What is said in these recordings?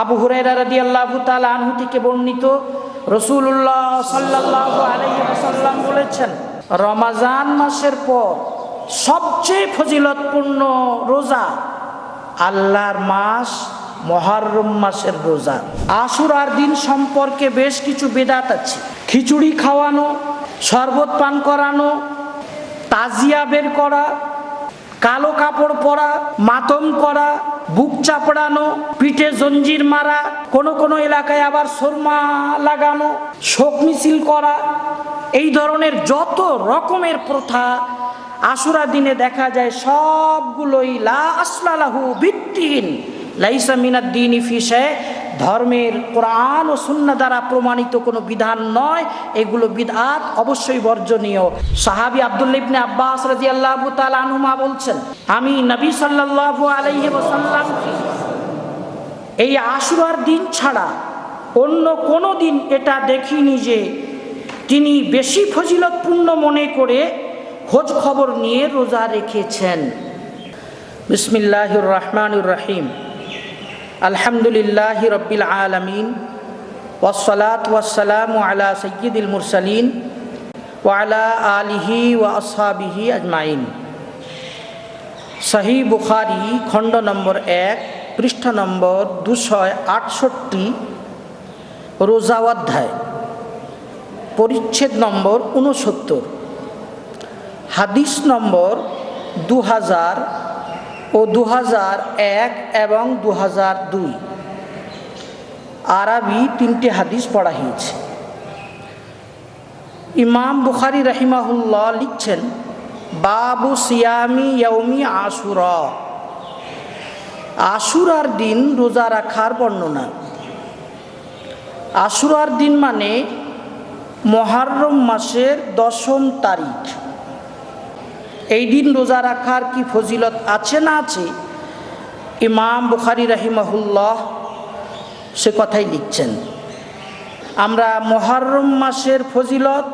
আবু হুরাইরা রাদিয়াল্লাহু তাআলা আনহু থেকে বর্ণিত রসুল্লাহ সাল্লাল্লাহু আলাইহি ওয়াসাল্লাম বলেছেন, রমাজান মাসের পর সবচেয়ে ফজিলতপূর্ণ রোজা আল্লাহর মাস মহারম মাসের রোজা। আশুরার দিন সম্পর্কে বেশ কিছু বেদাত আছে। খিচুড়ি খাওয়ানো, শরবত পান করানো, তাজিয়া বের করা কালো কাপড় পরা, মাতম করা, বুক চাপড়ানো, পিঠে জঞ্জির মারা, কোন কোন এলাকায় আবার সরমা লাগানো, শোক মিছিল করা, এই ধরনের যত রকমের প্রথা আশুরা দিনে দেখা যায়, সবগুলোই লা আসলালাহু ভিত্তিহীন লাইসা মিনাদ্দিন ফিসে ধর্মের কোরআন ও সুন্না দ্বারা প্রমাণিত কোনো বিধান নয়, এগুলো বিধাত অবশ্যই বর্জনীয়। সাহাবি আব্দুল ইবনে আব্বাস রাদিয়াল্লাহু তাআলা আনহুমা বলছেন, আমি নবী সাল্লাল্লাহু আলাইহি ওয়াসাল্লামকে এই আশুরার দিন ছাড়া অন্য কোনো দিন এটা দেখিনি যে তিনি বেশি ফজিলতপূর্ণ মনে করে খোঁজ খবর নিয়ে রোজা রেখেছেন। বিসমিল্লাহির রহমানুর রহিম। আলহামদুলিল্লাহ রব্বিল আলমিন ওসলাত ওয়াসালাম আলা সৈয়দুল মুরসালিন ওয়ালা আলিহি ওয়া আসহাবিহি আজমাইন। সহি বুখারি খণ্ড নম্বর এক, পৃষ্ঠ নম্বর দুশয় আটষট্টি রোজা অধ্যায় পরিচ্ছেদ নম্বর উনসত্তর হাদিস নম্বর দু হাজার ও দু এক এবং দু দুই। আরবি তিনটি হাদিস পড়া হয়েছে। ইমাম বুখারি রহিমাহুল্লাহ লিখছেন, বাবু সিয়ামি ইয়ৌমি আশুরা। আশুরার দিন রোজা রাখার বর্ণনা। আশুরার দিন মানে মহারম মাসের দশম তারিখ। এই দিন রোজা রাখার কি ফজিলত আছে না আছে? ইমাম বুখারি রাহিমাহুল্লাহ সে কথাই লিখছেন। আমরা মহরম মাসের ফজিলত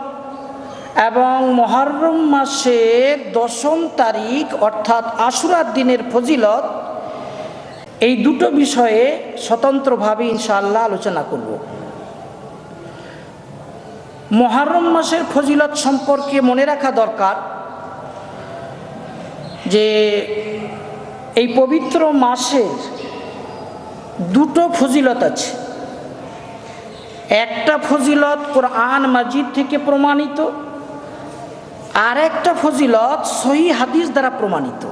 এবং মহরম মাসের দশম তারিখ অর্থাৎ আশুরার দিনের ফজিলত, এই দুটো বিষয়ে স্বতন্ত্রভাবে ইনশাআল্লাহ আলোচনা করব। মহরম মাসের ফজিলত সম্পর্কে মনে রাখা দরকার। যে এই পবিত্র মাসের দুটো ফজিলত আছে। একটা ফজিলত কোরআন মাজিদ থেকে প্রমাণিত আর একটা ফজিলত সহি হাদিস দ্বারা প্রমাণিত।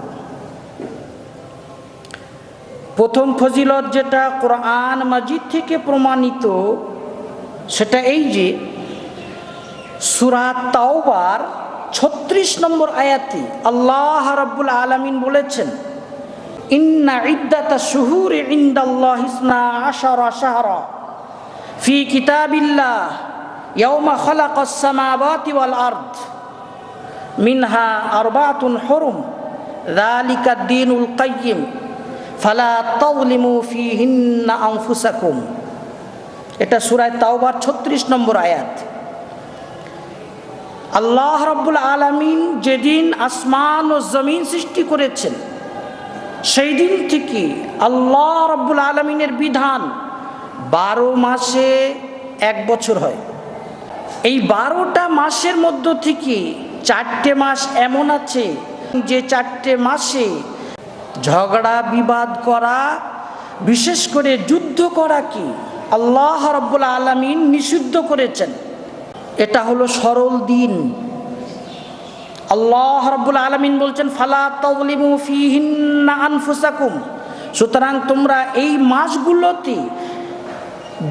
প্রথম ফজিলত যেটা কোরআন মাজিদ থেকে প্রমাণিত, সেটা এই যে সুরাত তাওবার ছত্রিশ নম্বর আয়াতে আল্লাহ রাব্বুল আলমিন বলেছেন, ইন্না ইদ্দাতা শুহুর ইন্দাল্লাহ ইসনা আশারা শাহরা ফি কিতাবিল্লাহ ইয়াউমা খালাকাস সামাওয়াতি ওয়াল আরদ মিনহা আরবাতুন হুরুম যালিকা দ্বীনুল কাইয়্যিম ফালা তাযলিমু ফীহিন্না আনফুসাকুম। এটা সূরা তাওবার 36 নম্বর আয়াত। আল্লাহ রব্বুল আলমিন যেদিন আসমান ও জমিন সৃষ্টি করেছেন, সেই দিন থেকে আল্লাহ রব্বুল আলমিনের বিধান বারো মাসে এক বছর হয়। এই বারোটা মাসের মধ্য থেকে চারটে মাস এমন আছে যে চারটে মাসে ঝগড়া, বিবাদ করা, বিশেষ করে যুদ্ধ করা কি আল্লাহ রব্বুল আলমিন নিষিদ্ধ করেছেন। এটা হলো সরল দিন। আল্লাহ রব্বুল আলমিন বলছেন, ফালা ফিহিন্না আনফুসাকুম। সুতরাং তোমরা এই মাসগুলোতে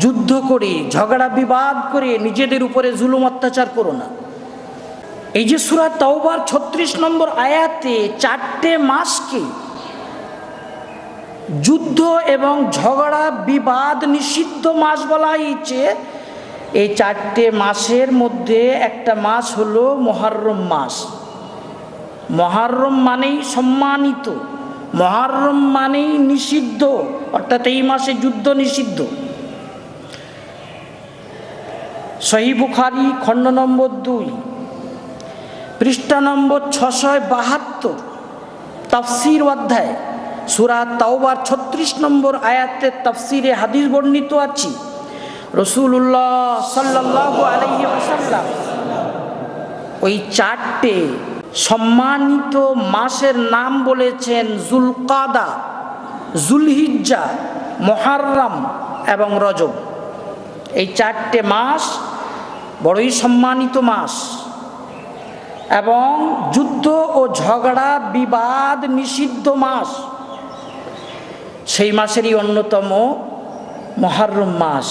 যুদ্ধ করে, ঝগড়া বিবাদ করে নিজেদের উপরে জুলুম অত্যাচার করো না। এই যে সুরা তওবার ছত্রিশ নম্বর আয়াতে চারটে মাসকে যুদ্ধ এবং ঝগড়া বিবাদ নিষিদ্ধ মাস বলা হয়েছে এই চারটে মাসের মধ্যে একটা মাস হলো মহারম মাস। মহারম মানেই সম্মানিত, মহারম মানেই নিষিদ্ধ, অর্থাৎ এই মাসে যুদ্ধ নিষিদ্ধ। সহি বুখারি খণ্ড নম্বর দুই, পৃষ্ঠা নম্বর ছশয় বাহাত্তর, তাফসির অধ্যায়, সুরা তাওবার ছত্রিশ নম্বর আয়াতের তাফসিরে হাদিস বর্ণিত আছি। রসুল্লাহ সাল্লাহ আলহি আসাল্লাম ওই চারটে সম্মানিত মাসের নাম বলেছেন জুলকাদা, জুলহিজ্জা মহারম এবং রজব। এই চারটে মাস বড়ই সম্মানিত মাস এবং যুদ্ধ ও ঝগড়া, বিবাদ নিষিদ্ধ মাস। সেই মাসেরই অন্যতম মহারম মাস।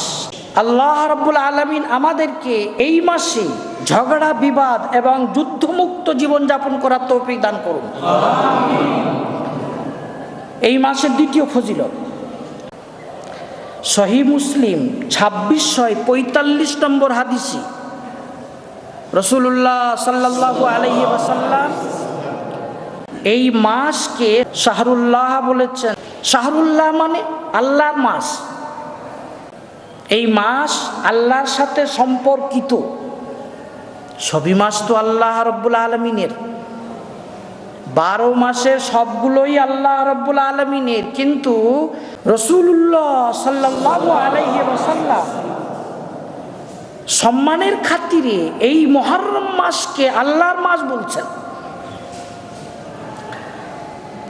আল্লাহ রব্বুল আলমিন আমাদেরকে এই মাসে ঝগড়া, বিবাদ এবং যুদ্ধমুক্ত জীবনযাপন করার তৌফিক দান করুন। এই মাসের দ্বিতীয় ফজিলত। সহি মুসলিম ছাব্বিশ ছয় পঁয়তাল্লিশ নম্বর হাদিসি রসুল্লাহ সাল্লাহ আলহি ওসাল্লাম এই মাসকে শাহরুল্লাহ বলেছেন। শাহরুল্লাহ মানে আল্লাহর মাস। এই মাস আল্লাহর সাথে সম্পর্কিত। সবই মাস তো আল্লাহ রব্বুল আলমিনের। বারো মাসের সবগুলোই আল্লাহ রব্বুল আলমিনের। কিন্তু রসুল্লাহ সাল্লাহ আলাইহি ওসাল্লাম সম্মানের খাতিরে এই মহরম মাসকে আল্লাহর মাস বলছেন।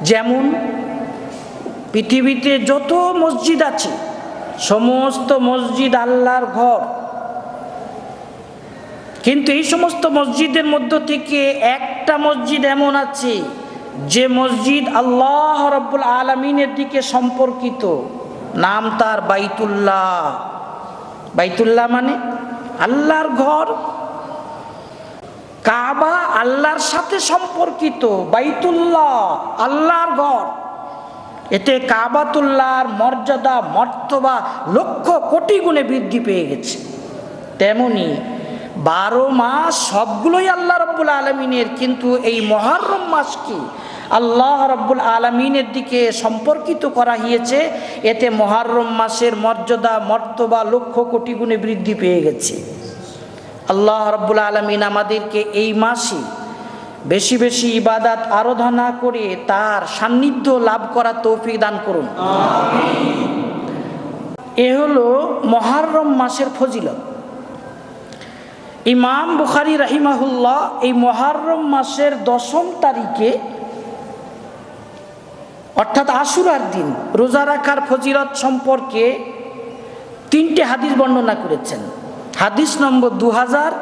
যেমন পৃথিবীতে যত মসজিদ আছে সমস্ত মসজিদ আল্লাহর ঘর। কিন্তু এই সমস্ত মসজিদের মধ্য থেকে একটা মসজিদ এমন আছে, যে মসজিদ আল্লাহ রব্বুল আলমিনের দিকে সম্পর্কিত। নাম তার বাইতুল্লাহ। বাইতুল্লাহ মানে আল্লাহর ঘর। কাবা আল্লাহর সাথে সম্পর্কিত, বাইতুল্লাহ, আল্লাহর ঘর। এতে কাবাতুল্লাহর মর্যাদা, মর্তবা লক্ষ কোটি গুণে বৃদ্ধি পেয়ে গেছে। তেমনি বারো মাস সবগুলোই আল্লাহ রব্বুল আলমিনের, কিন্তু এই মহরম মাসকে আল্লাহ রব্বুল আলমিনের দিকে সম্পর্কিত করা হয়েছে এতে মহরম মাসের মর্যাদা, মর্তবা লক্ষ কোটি গুণে বৃদ্ধি পেয়ে গেছে। আল্লাহ রব্বুল আলমিন আমাদেরকে এই মাসে বেশি বেশি ইবাদাত আরাধনা করে তার সান্নিধ্য লাভ করা তৌফিক দান করুন। এ হলো মহারম মাসের ফজিলত। ইমাম বুখারি রাহিমাহুল্লাহ এই মহারম মাসের দশম তারিখে অর্থাৎ আশুরার দিন রোজা রাখার ফজিলত সম্পর্কে তিনটে হাদিস বর্ণনা করেছেন। হাদিস নম্বর দু হাজার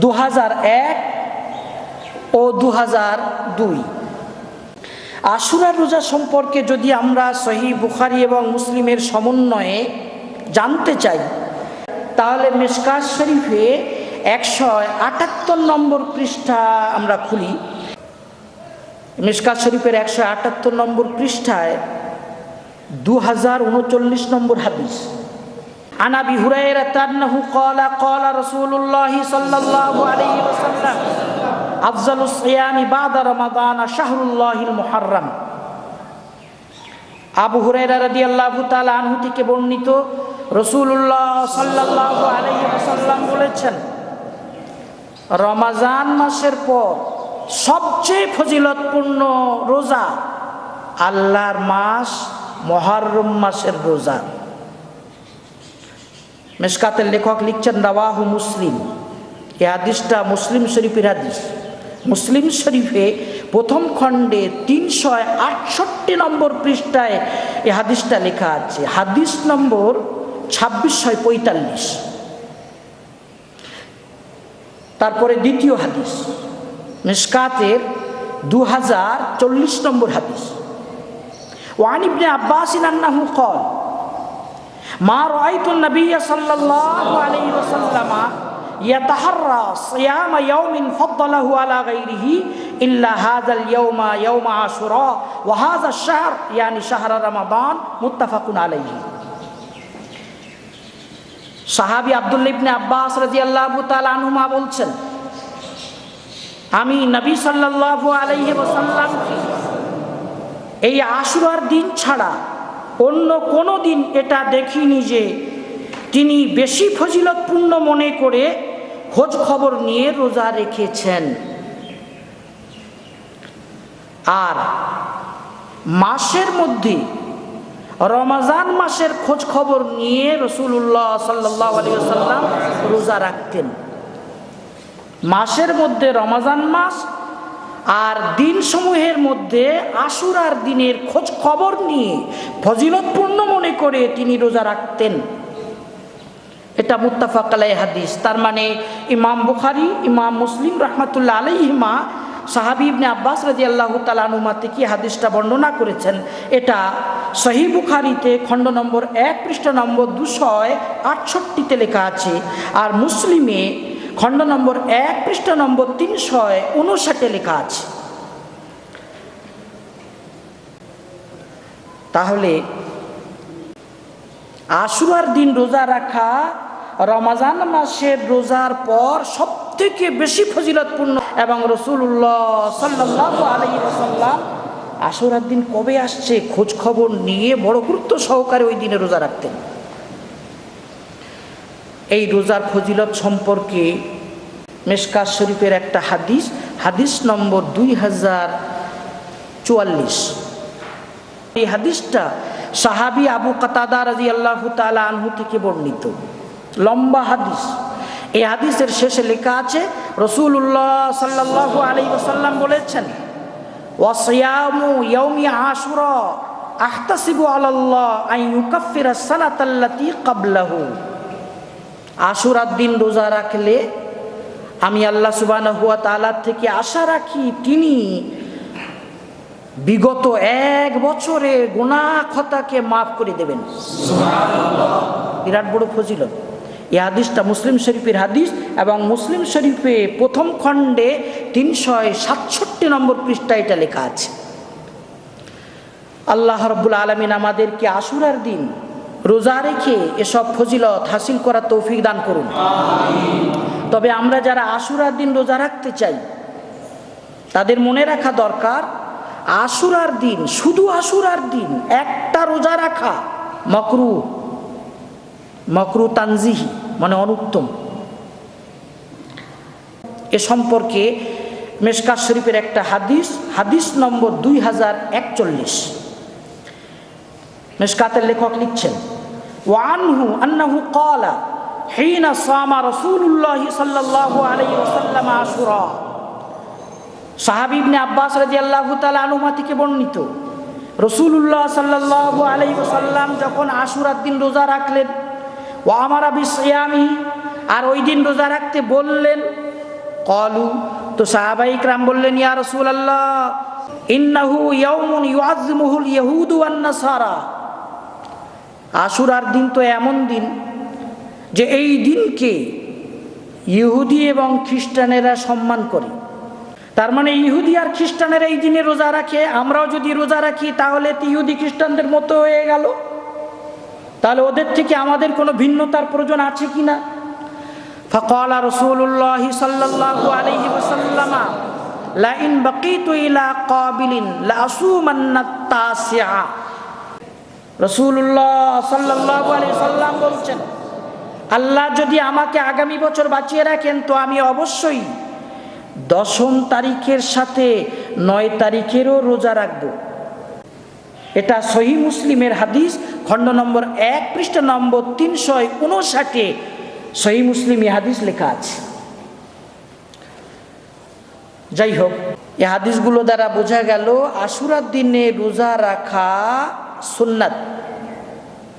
দু হাজার এক ও দু দুই। আশুরার রোজা সম্পর্কে যদি আমরা সহি বুখারি এবং মুসলিমের সমন্বয়ে জানতে চাই, তাহলে মেসকাজ শরীফে একশো আটাত্তর নম্বর পৃষ্ঠা আমরা খুলি। মিসকাত শরীফের একশো আটাত্তর নম্বর পৃষ্ঠায় দু হাজার উনচল্লিশ নম্বর হাদিস। عن ابي هريره انه قال قال رسول الله صلى الله عليه وسلم افضل الصيام بعد رمضان شهر الله المحرم আবু হুরায়রা রাদিয়াল্লাহু তাআলা আনহু থেকে বর্ণিত রাসূলুল্লাহ সাল্লাল্লাহু আলাইহি ওয়াসাল্লাম বলেছেন রমাজান মাসের পর সবচেয়ে ফজিলতপূর্ণ রোজা আল্লাহর মাস মহরম মাসের রোজা মেসকাতের লেখক লিখছেন রাওয়াহু মুসলিম। এ হাদিসটা মুসলিম শরীফের হাদিস। মুসলিম শরীফে প্রথম খণ্ডে তিনশো আটষট্টি নম্বর পৃষ্ঠায় এ হাদিসটা লেখা আছে। হাদিস নম্বর ছাব্বিশশো পঁয়তাল্লিশ। তারপরে দ্বিতীয় হাদিস। মিসকাতের দু হাজার চল্লিশ নম্বর হাদিস। ওয়ান ইবনে আব্বাসিন আন্নাহু কল মা রাআইতু নবিয়্য সাল্লাল্লাহু আলাইহি ওয়াসাল্লাম ইয়াতাহাররা সিয়াম ইয়াউমিন ফাদ্দালাহু আলা গায়রিহি ইল্লা হাযাল ইয়াউমা ইয়াউমা আশুরা ওয়া হাযা আশ-শাহর ইয়ানি শাহর রমাদান, মুত্তাফাকুন আলাইহি। সাহাবী আব্দুল্লাহ ইবনে আব্বাস রাদিয়াল্লাহু তাআলা আনহুমা বলছেন, আমি নবী সাল্লাল্লাহু আলাইহি ওয়াসাল্লামকে এই আশুরার দিন ছাড়া অন্য কোনো দিন এটা দেখিনি যে তিনি বেশি ফজিলতপূর্ণ মনে করে খোঁজ খবর নিয়ে রোজা রেখেছেন। আর মাসের মধ্যে, রমাজান মাসের খোঁজ খবর নিয়ে রসুল্লাহ সাল্লাহ আলী সাল্লাম রোজা রাখতেন। মাসের মধ্যে রমাজান মাস আর দিনসমূহের মধ্যে আশুরার দিনের খোঁজ খবর নিয়ে ফজিলতপূর্ণ মনে করে তিনি রোজা রাখতেন। এটা মুত্তাফাক আলাই হাদিস। তার মানে ইমাম বুখারি, ইমাম মুসলিম রহমতুল্লাহ আলাইহিমা সাহাবি ইবনে আব্বাস রাজি আল্লাহ তালানুমা থেকে হাদিসটা বর্ণনা করেছেন। এটা সহি বুখারিতে খণ্ড নম্বর এক পৃষ্ঠা নম্বর দুশয় আটষট্টিতে লেখা আছে। আর মুসলিমে খণ্ড নম্বর এক, পৃষ্ঠা নম্বর তিনশয় উনষাটে লেখা আছে। তাহলে আশুরার দিন রোজা রাখা, রমাজান মাসের রোজার পর সব থেকে বেশি ফজিলতপূর্ণ এবং রসুল্লাহ সাল্লাহ আলাই সাল্লাম আশুরার দিন কবে আসছে খোঁজ খবর নিয়ে বড় গুরুত্ব সহকারে ওই দিনে রোজা রাখতেন। এই রোজার ফজিলত সম্পর্কে মেশকাত শরীফের একটা হাদিস হাদিস নম্বর দুই হাজার চুয়াল্লিশ। এই হাদিসটা সাহাবি আবু কাতাদা রাজি আল্লাহ তালা আনহু থেকে বর্ণিত। লম্বা হাদিস। এই হাদিসের শেষে লেখা আছে রসুল্লাহ সাল্লাহ আলী ওসাল্লাম বলেছেন ওয়াসিয়ামু ইয়াউমি আশুরার দিন রোজা রাখলে আমি আল্লাহ সুবাহ হুয়া তালার থেকে আশা রাখি তিনি বিগত এক বছরে গোনা খতাকে মাফ করে দেবেন। বিরাট বড় ফজিলত। এই হাদিসটা মুসলিম শরীফের হাদিস এবং মুসলিম শরীফে প্রথম খণ্ডে তিনশয় সাতষট্টি নম্বর পৃষ্ঠা এটা লেখা আছে। আল্লাহ রব্বুল আলমিন আমাদেরকে আশুরার দিন রোজা রেখে এসব ফজিলত হাসিল করার তৌফিক দান করুন। তবে আমরা যারা আশুরার দিন রোজা রাখতে চাই, তাদের মনে রাখা দরকার, আশুরার দিন, শুধু আশুরার দিন, একটা রোজা রাখা মকরু মকরু তানজিহি মানে অনুত্তম। এ সম্পর্কে মেশকাত শরীফের একটা হাদিস হাদিস নম্বর দুই হাজার একচল্লিশ। মেশকাতের লেখক লিখছেন, ওয়ানহু আন্নাহু কলা হিনা সামা রসুল্লাহ সাল্লাহ আলাই ওসাল্লাম আশুরা। সাহাবিবনে আব্বাস রাজি আল্লাহ তালুমা থেকে বর্ণিত রসুল্লাহ সাল্লাহ আলাই ওসাল্লাম যখন আশুরার দিন রোজা রাখলেন ও আমার আবিসামি আর ওই দিন রোজা রাখতে বললেন কলু তো সাহাবাইক রাম বললেন, ইয়া রসুল আল্লাহ ইন্নাহু ইয়ৌমুন ইউআজমুহুল ইহুদু আন্নাসারা আশুরার দিন তো এমন দিন যে এই দিনকে ইহুদি এবং খ্রিস্টানেরা সম্মান করে তার মানে ইহুদি আর খ্রিস্টানেরা এই দিনে রোজা রাখে আমরাও যদি রোজা রাখি তাহলে তো ইহুদি খ্রিস্টানদের মতো হয়ে গেল তাহলে ওদের থেকে আমাদের কোনো ভিন্নতার প্রয়োজন আছে কি না فقال رسول الله صلى الله عليه وسلم لئن بقيت إلى قابل لأصومن التاسع বলছেন, আল্লাহ যদি আমাকে আগামী বছর বাঁচিয়ে রাখেন, তো আমি অবশ্যই দশম তারিখের সাথে নয় তারিখেরও রোজা রাখব। এটা সহি মুসলিমের হাদিস, খণ্ড নম্বর এক, পৃষ্ঠ নম্বর তিনশো উনষাটে সহি মুসলিম হাদিস লেখা আছে। যাই হোক, এ হাদিসগুলো দ্বারা বোঝা গেল, আশুরার দিনে রোজা রাখা সুন্নাত।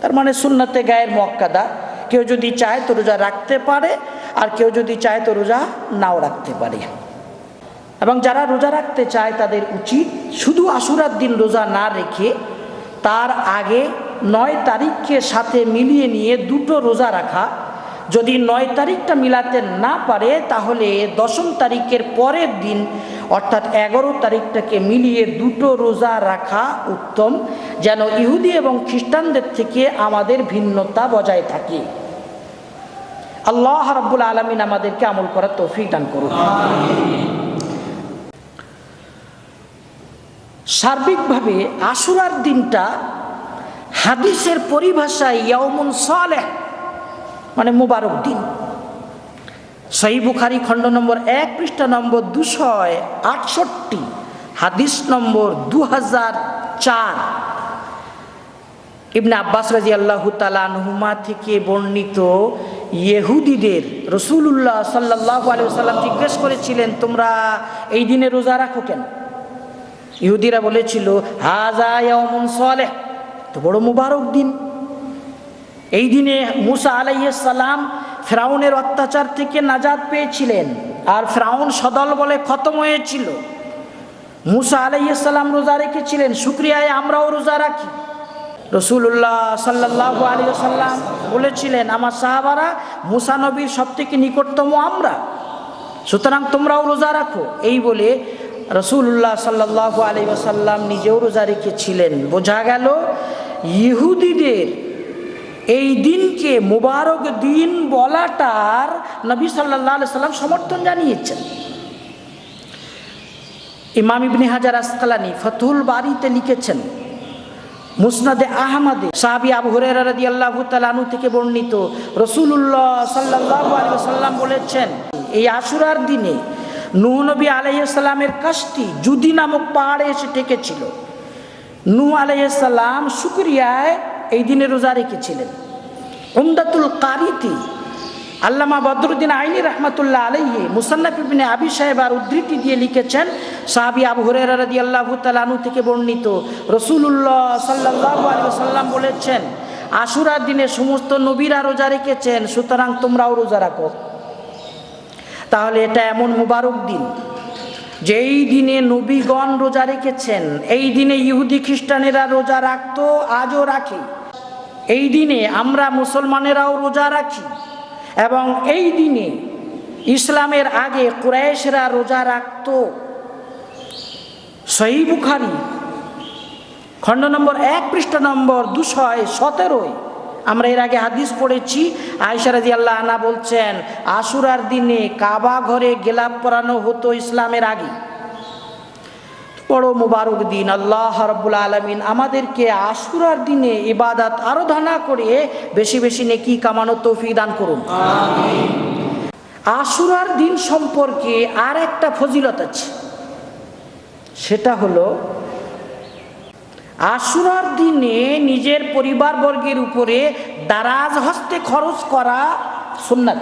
তার মানে সুন্নাতে গায়ের মক্কাদা। কেউ যদি চায় তো রোজা রাখতে পারে, আর কেউ যদি চায় তো রোজা নাও রাখতে পারে। এবং যারা রোজা রাখতে চায় তাদের উচিত শুধু আশুরার দিন রোজা না রেখে তার আগে নয় তারিখকে সাথে মিলিয়ে নিয়ে দুটো রোজা রাখা। যদি নয় তারিখটা মিলাতে না পারে, তাহলে দশম তারিখের পরের দিন, অর্থাৎ এগারো তারিখটাকে মিলিয়ে দুটো রোজা রাখা উত্তম, যেন ইহুদি এবং খ্রিস্টানদের থেকে আমাদের ভিন্নতা বজায় থাকে। আল্লাহ রাব্বুল আলমিন আমাদেরকে আমল করার তৌফিক দান করুন। সার্বিকভাবে আশুরার দিনটা হাদিসের পরিভাষায় ইয়মুন সালেহ মানে মুবারক দিন। সহি বুখারি খণ্ড নম্বর এক পৃষ্ঠা নম্বর দুশয় আটষট্টি, হাদিস নম্বর দু হাজার চার। ইবনে আব্বাস রাজি আল্লাহ তালানহুমা থেকে বর্ণিত ইহুদিদের রসুল্লাহ সাল্লাহ সাল্লাম জিজ্ঞেস করেছিলেন, তোমরা এই দিনে রোজা রাখো কেন? ইহুদিরা বলেছিল হাজা তো বড় মুবারক দিন। এই দিনে মুসা আলাইসাল্লাম ফ্রাউনের অত্যাচার থেকে নাজাদ পেয়েছিলেন। আর ফ্রাউন সদল বলে খতম হয়েছিল। মুসা আলাইসাল্লাম রোজা রেখেছিলেন। শুক্রিয়ায় আমরাও রোজা রাখি। রসুল্লাহ সাল্লাহ আলী সাল্লাম বলেছিলেন, আমার সাহাবারা মুসা নবীর সব থেকে নিকটতম আমরা। সুতরাং তোমরাও রোজা রাখো। এই বলে রসুল্লাহ সাল্লাহ আলী সাল্লাম নিজেও রোজা রেখেছিলেন। বোঝা গেল, ইহুদিদের এই দিনকে মুবারক দিন বলাটার নবী সাল্লাহ সাল্লাম সমর্থন জানিয়েছেন। ইমাম ইবনে হাজার আসকালানি ফতুল বাড়িতে লিখেছেন, মুসনাদে আহমদে সাহাবি আবু হুরেরা রাদিয়াল্লাহু তাআলাহু থেকে বর্ণিত রসুল্লাহ আলাইহি সাল্লাম বলেছেন, এই আশুরার দিনে নবী আলাইহিস সালামের কাশটি জুদি নামক পাহাড়ে এসে ঠেকেছিল। নূহ আলাইহিস সালাম শুকরিয়ায় এই দিনে রোজা রেখেছিলেন। উমদাতুল কারিতি, আল্লামা বদরুদ্দিন আইনি রহমতুল্লাহ আলাইহি, মুসান্নাফ আবি সাহেব আর উদ্ধৃতি দিয়ে লিখেছেন, সাহাবি আবু হুরায়রা রাদিয়াল্লাহু তাআলাহু থেকে বর্ণিত। রাসূলুল্লাহ সাল্লাল্লাহু আলাইহি ওয়াসাল্লাম বলেছেন, আশুরার দিনে সমস্ত নবীরা রোজা রেখেছেন, সুতরাং তোমরাও রোজা রাখো। তাহলে এটা এমন মুবারক দিন, যেই দিনে নবীগণ রোজা রেখেছেন, এই দিনে ইহুদি খ্রিস্টানেরা রোজা রাখতো, আজও রাখে। এই দিনে আমরা মুসলমানেরাও রোজা রাখি এবং এই দিনে ইসলামের আগে কুরাইশরা রোজা রাখত। সহি বুখারি, খণ্ড নম্বর এক, পৃষ্ঠ নম্বর দুশয় সতেরোয় আমরা এর আগে হাদিস পড়েছি। আয়সারাজি আল্লাহ আনা বলছেন, আশুরার দিনে কাবা ঘরে গেলাপ পরানো হতো ইসলামের আগে। বড় মুবারক দিন। আল্লাহ রব্বুল আলমিন আমাদেরকে আশুরার দিনে ইবাদাত আরাধনা করে বেশি বেশি নেকি কামানো তৌফিক দান করুন। আশুরার দিন সম্পর্কে আর একটা ফজিলত আছে। সেটা হলো, আশুরার দিনে নিজের পরিবারবর্গের উপরে দারাজ হস্তে খরচ করা সুন্নাত।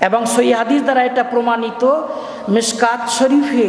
এবং সই দ্বারা এটা প্রমাণিত। মিসকাত শরীফে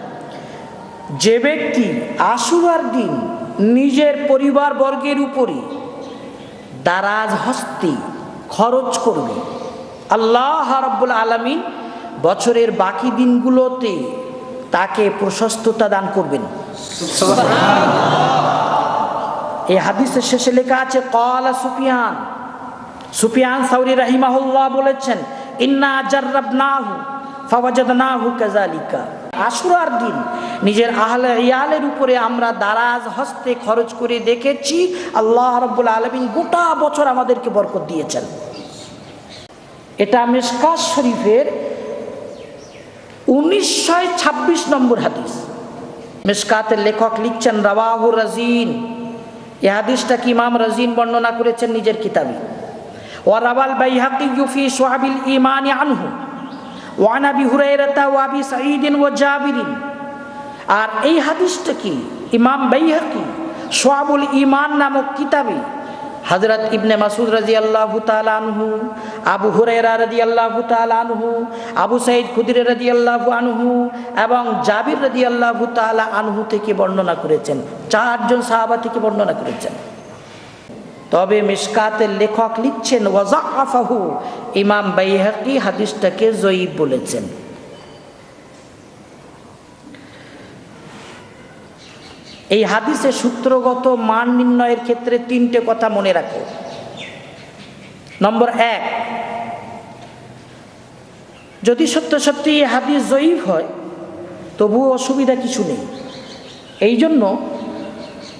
যে ব্যক্তি আশুরার দিন নিজের পরিবার বর্গের উপরে দারাজ হস্তি খরচ করবে। আল্লাহ রাব্বুল আলামিন বছরের বাকি দিনগুলোতে তাকে প্রশস্ততা দান করবেন। এই হাদিসের শেষে লেখা আছে কলা সুফিয়ান। সুফিয়ান সাউরি রাহিমাহুল্লাহ বলেছেন, ইন্না জার্রাবনাহু ফাওয়াজাদনাহু কাযালিকা। আশুরার দিন। নিজের আহলে ইয়ালের উপরে আমরা দারাজ হস্তে খরচ করে দেখেছি, আল্লাহ রব্বুল আলমিন গোটা বছর আমাদেরকে বরকত দিয়েছেন। এটা মিসকাত শরীফের উনিশশো ছাব্বিশ নম্বর হাদিস। মিসকাতের লেখক লিখছেন রাবাহু রাজিন। এ হাদিসটা কি ইমাম রাজিন বর্ণনা করেছেন নিজের কিতাবে? ওয়ারাবাল বাইহাকি ইউফি সোহাবিল ইমানি আনহু। ওয়ান আবি হুরাইরাতা ও আবি সাঈদিন ও জাবিরিন। আর এই হাদিসটা কি? ইমাম বাইহাকি সোহাবুল ইমান নামক কিতাবে হজরত ইবনে মাসুদ রাজি আল্লাহ আনহু, আবু হুরেরা রাজি আল্লাহ আনহু, আবু সাইদ খুদির রাজি আল্লাহ আনহু এবং জাবির রাজি আল্লাহ আনহু থেকে বর্ণনা করেছেন। চারজন সাহাবা থেকে বর্ণনা করেছেন। তবে মিসকাতের লেখক লিখছেন ওয়াজাফাহু ইমাম বাইহাকি হাদিসটাকে জয়ীব বলেছেন। এই হাদিসে সূত্রগত মান নির্ণয়ের ক্ষেত্রে তিনটে কথা মনে রাখো। নম্বর এক, যদি সত্য সত্যি হাদিস জয়ীফ হয়, তবুও অসুবিধা কিছু নেই। এই জন্য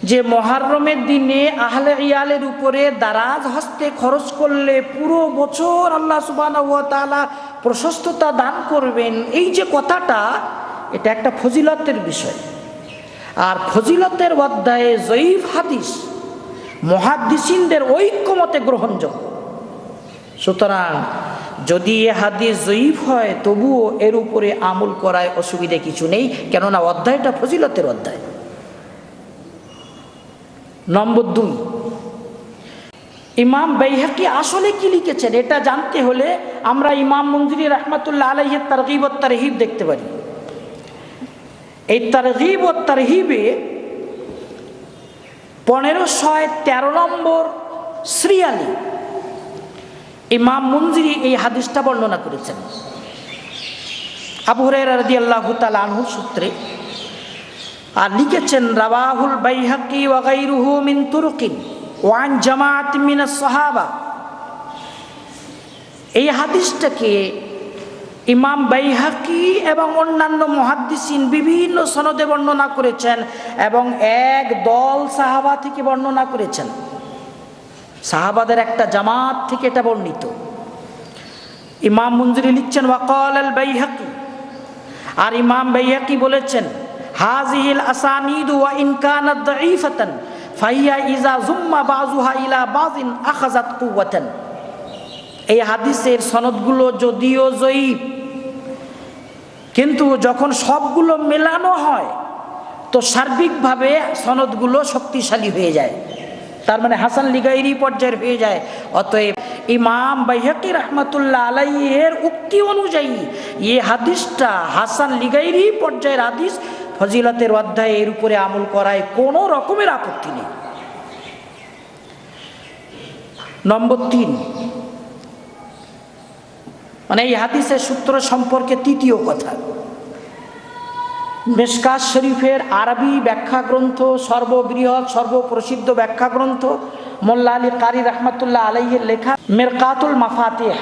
যে মহারমের দিনে আহলে ইয়ালের উপরে দারাজ হস্তে খরচ করলে পুরো বছর আল্লাহ সুবাহ প্রশস্ততা দান করবেন। এই যে কথাটা, এটা একটা ফজিলতের বিষয়। আর ফজিলতের অধ্যায়ে জয়ীফ হাদিস মহাদিসিনদের ঐক্যমতে গ্রহণযোগ্য। সুতরাং যদি এ হাদিস জয়ীফ হয়, তবুও এর উপরে আমল করায় অসুবিধে কিছু নেই। কেননা অধ্যায়টা ফজিলতের অধ্যায়। নম্বর দুই। ইমাম বাইহাকি আসলে কি লিখেছেন? এটা জানতে হলে আমরা ইমাম মঞ্জুরি রহমতুল্লাহ আলহের তারগিব তারহিব দেখতে পারি। এই তারগিব ও তারহিবে পনেরোশয় তেরো নম্বর শ্রিয়ালি ইমাম মঞ্জিরি এই হাদিসটা বর্ণনা করেছেন। আবু হরের রাদি আল্লাহ আনহু সূত্রে আর লিখেছেন, রাবাহুল বাইহাকি ওয়াগাইরুহু মিন তুরকিন ওয়ান জামাত মিন সাহাবা এই হাদিসটাকে ইমাম বাইহাকি এবং অন্যান্য মহাদ্দিসিন বিভিন্ন সনদে বর্ণনা করেছেন এবং এক দল সাহাবা থেকে বর্ণনা করেছেন। সাহাবাদের একটা জামাত থেকে এটা বর্ণিত। ইমাম মঞ্জুরি লিখছেন ওয়াকাল আল বাইহাকি। আর ইমাম বাইহাকি বলেছেন হাজিহিল আসানিদ ওয়া ইনকানাত দাঈফাতান ফাহিয়া ইজা জুম্মা বাজুহা ইলা বাজিন আখাজাত কুওয়াতান। এই হাদিসের সনদগুলো যদিও জয়ীব, কিন্তু যখন সবগুলো মেলানো হয়, তো সার্বিকভাবে সনদগুলো শক্তিশালী হয়ে যায়। তার মানে হাসান লিগাইরি পর্যায়ের হয়ে যায়। অতএব ইমাম বাইহাকি রহমতুল্লাহ আলাইয়ের উক্তি অনুযায়ী এই হাদিসটা হাসান লিগাইরি পর্যায়ের হাদিস ফজিলতের অধ্যায় এর উপরে আমল করায় কোনো রকমের আপত্তি নেই। নম্বর তিন মানে এই হাদিসের সূত্র সম্পর্কে তৃতীয় কথা মেশকাশ শরীফের আরবি ব্যাখ্যা গ্রন্থ সর্ববৃহৎ, সর্বপ্রসিদ্ধ ব্যাখ্যা গ্রন্থ মোল্লা আলী কারি রহমতুল্লাহ আলাইয়ের লেখা মেরকাতুল মাফাতেহ।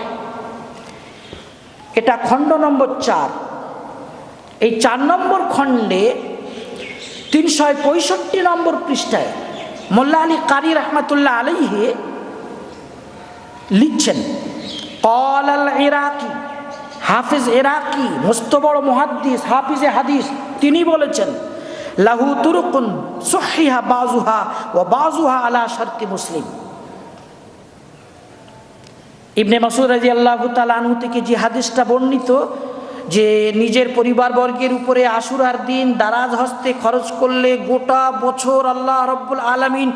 এটা খণ্ড নম্বর চার। এই চার নম্বর খণ্ডে তিনশো পঁয়ষট্টি নম্বর পৃষ্ঠায় মোল্লা আলী কারি রহমতুল্লাহ আলাইহে লিখছেন কল আল ইরাকি, হাফিজ এরাকি মস্ত বড় মহাদ্দিস, হাফিজে হাদিস। তিনি বলেছেন, লাহু তুরুকুন সহিহা বাজুহা ও বাজুহা আলা শর্তি মুসলিম। ইবনে মাসুদ রাজি আল্লাহ তালু থেকে যে হাদিসটা বর্ণিত যে নিজের পরিবারবর্গের উপরে আশুরার দিন দারাজ হস্তে খরচ করলে গোটা বছর আল্লাহ রব্বুল আলমিন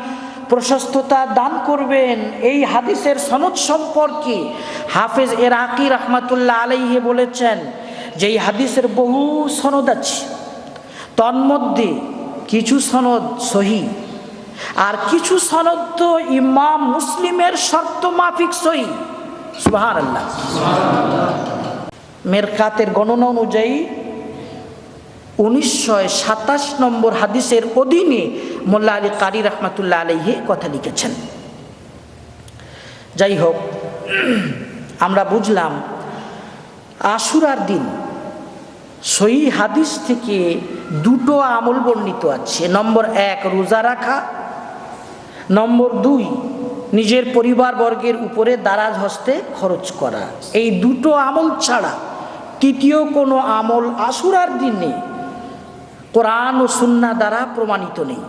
প্রশস্ততা দান করবেন। এই হাদিসের সনদ সম্পর্কে হাফেজ এরাকি রহমাতুল্লাহ আলাইহে বলেছেন যে এই হাদিসের বহু সনদ আছে। তন্মধ্যে কিছু সনদ সহি, আর কিছু সনদ তো ইমাম মুসলিমের শর্ত মাফিক সহি। সুহার আল্লাহ মেরকাতের গণনা অনুযায়ী উনিশশো সাতাশ নম্বর হাদিসের অধীনে মোল্লা আলী কারি রহমাতুল্লাহ আলহে কথা লিখেছেন। যাই হোক আমরা বুঝলাম আশুরার দিন সই হাদিস থেকে দুটো আমল বর্ণিত আছে। নম্বর এক, রোজা রাখা। নম্বর দুই, নিজের পরিবারবর্গের উপরে দারাজ হস্তে খরচ করা। এই দুটো আমল ছাড়া তৃতীয় কোনো আমল আশুরার দিনে কোরআন ও সুন্না দ্বারা প্রমাণিত নেই।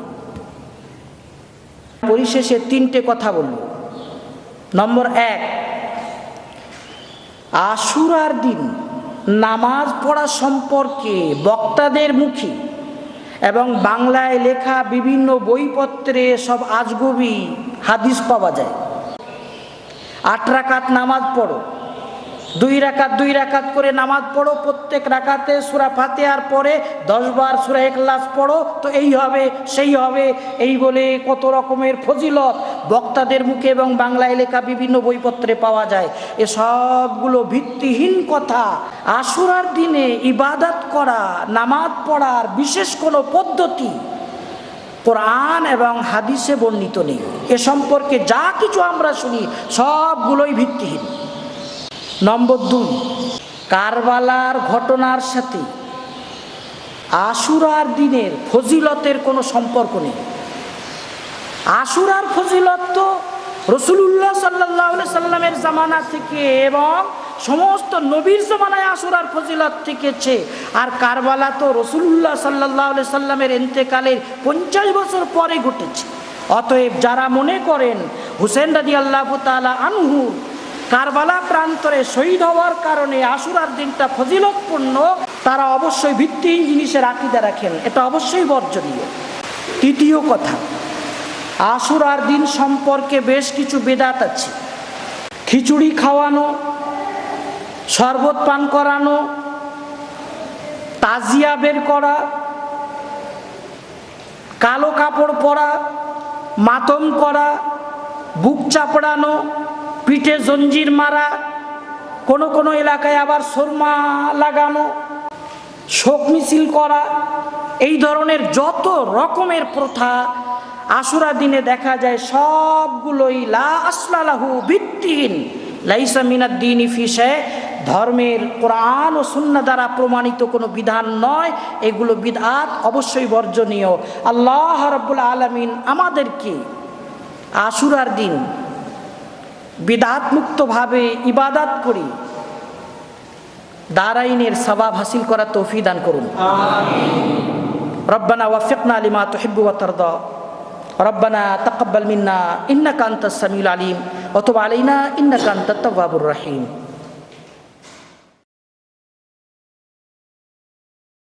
পরিশেষে তিনটে কথা বলল নম্বর এক, আশুরার দিন নামাজ পড়া সম্পর্কে বক্তাদের মুখে এবং বাংলায় লেখা বিভিন্ন বইপত্রে সব আজগবি হাদিস পাওয়া যায়। আট রাকাত নামাজ পড়ো। দুই রাকাত দুই রাকাত করে নামাজ পড়ো, প্রত্যেক রাকাতে সুরা ফাতেহার পরে দশবার সুরা একলাস পড়ো। তো এই হবে, সেই হবে। এই বলে কত রকমের ফজিলত বক্তাদের মুখে এবং বাংলায় লেখা বিভিন্ন বইপত্রে পাওয়া যায়। এ সবগুলো ভিত্তিহীন কথা। আশুরার দিনে ইবাদত করা, নামাজ পড়ার বিশেষ কোনো পদ্ধতি কোরআন এবং হাদিসে বর্ণিত নেই। এ সম্পর্কে যা কিছু আমরা শুনি, সবগুলোই ভিত্তিহীন। নম্বর দুই, কারবালার ঘটনার সাথে আশুরার দিনের ফজিলতের কোনো সম্পর্ক নেই। আশুরার ফজিলত তো রসুল্লাহ সাল্লাহ সাল্লামের জামানা থেকে এবং সমস্ত নবীর জমানায় আশুরার ফজিলত থেকেছে। আর কারবালা তো রসুল্লাহ সাল্লাহ সাল্লামের এন্তেকালের পঞ্চাশ বছর পরে ঘটেছে। অতএব যারা মনে করেন, হুসেন রাজি আল্লাহ তালা আনহু কারবালা প্রান্তরে শহীদ হওয়ার কারণে আশুরার দিনটা ফজিলতপূর্ণ, তারা অবশ্যই ভিত্তিহীন জিনিসের আকিদা রাখেন, এটা অবশ্যই বর্জনীয়। তৃতীয় কথা, আশুরার দিন সম্পর্কে বেশ কিছু বেদাত আছে। খিচুড়ি খাওয়ানো, শরবত পান করানো, তাজিয়া বের করা, কালো কাপড় পরা, মাতম করা, বুক চাপড়ানো পিঠে জঞ্জির মারা, কোনো কোনো এলাকায় আবার সুরমা লাগানো, শোক মিছিল করা, এই ধরনের যত রকমের প্রথা আশুরা দিনে দেখা যায়, সবগুলোই লা ভিত্তিহীন লাইসা মিনাদ্দিন ফিসে ধর্মের কোরআন ও সুন্না দ্বারা প্রমাণিত কোনো বিধান নয়, এগুলো বিধাত অবশ্যই বর্জনীয়। আল্লাহ রব্বুল আলমিন আমাদেরকে আশুরার দিন বিদাতমুক্তভাবে ইবাদাত করি। দারাইনের সবাব হাসিল করা তৌফি দান করুন। রব্বানা ওয়াফিকনা লিমা তুহিব্বু ওয়া তারদা। রব্বানা তাকাব্বাল মিন্না ইন্নাকা আনতাস সামিউল আলিম। অথবা আলিনা আলাইনা ইন্নাকা আনতাত